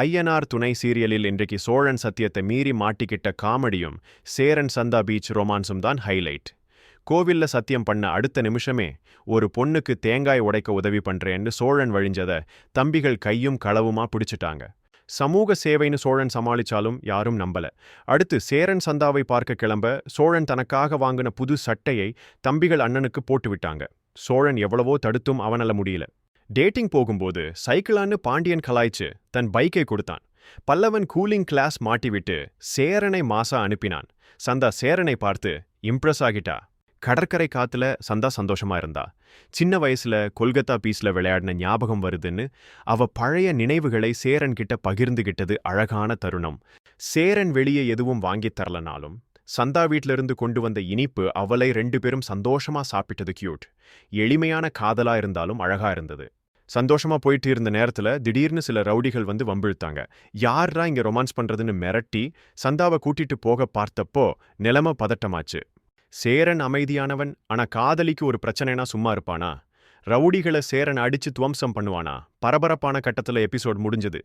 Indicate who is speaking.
Speaker 1: ஐயனார் துணை சீரியலில் இன்றைக்கு சோழன் சத்தியத்தை மீறி மாட்டிக்கிட்ட காமெடியும் சேரன் சந்தா பீச் ரொமான்ஸும் தான் ஹைலைட். கோவில்ல சத்தியம் பண்ண அடுத்த நிமிஷமே ஒரு பொண்ணுக்கு தேங்காய் உடைக்க உதவி பண்றேன்னு சோழன் வழிஞ்சத தம்பிகள் கையும் களவுமா பிடிச்சிட்டாங்க. சமூக சேவைன்னு சோழன் சமாளிச்சாலும் யாரும் நம்பல. அடுத்து சேரன் சந்தாவை பார்க்க கிளம்ப சோழன் தனக்காக வாங்கின புது சட்டையை தம்பிகள் அண்ணனுக்கு போட்டு விட்டாங்க சோழன் எவ்வளவோ தடுத்தும் அவனால முடியல. டேட்டிங் போகும்போது சைக்கிளான்னு பாண்டியன் கலாய்ச்சு தன் பைக்கை கொடுத்தான். பல்லவன் கூலிங் கிளாஸ் மாட்டிவிட்டு சேரனை மாசா அனுப்பினான். சந்தா சேரனை பார்த்து இம்ப்ரெஸ் ஆகிட்டா. கடற்கரை காத்துல சந்தா சந்தோஷமா இருந்தா. சின்ன வயசுல கொல்கத்தா பீஸ்ல விளையாடின ஞாபகம் வருதுன்னு அவ பழைய நினைவுகளை சேரன் கிட்ட பகிர்ந்துகிட்டது அழகான தருணம். சேரன் வெளியே எதுவும் வாங்கித் தரலனாலும் சந்தா வீட்ல இருந்து கொண்டு வந்த இனிப்பு அவளை ரெண்டு பேரும் சந்தோஷமா சாப்பிட்டது கியூட் எளிமையான காதலா இருந்தாலும் அழகா இருந்தது. சந்தோஷமா போயிட்டு இருந்த நேரத்துல திடீர்னு சில ரவுடிகள் வந்து வம்பிழுத்தாங்க. யார்ரா இங்க ரொமான்ஸ் பண்றதுன்னு மிரட்டி சந்தாவை கூட்டிட்டு போக பார்த்தப்போ நிலைமை பதட்டமாச்சு. சேரன் அமைதியானவன் ஆனா காதலிக்கு ஒரு பிரச்சனைனா சும்மா இருப்பானா? ரவுடிகளை சேரன் அடிச்சு துவம்சம் பண்ணுவானா? பரபரப்பான கட்டத்துல எபிசோட் முடிஞ்சது.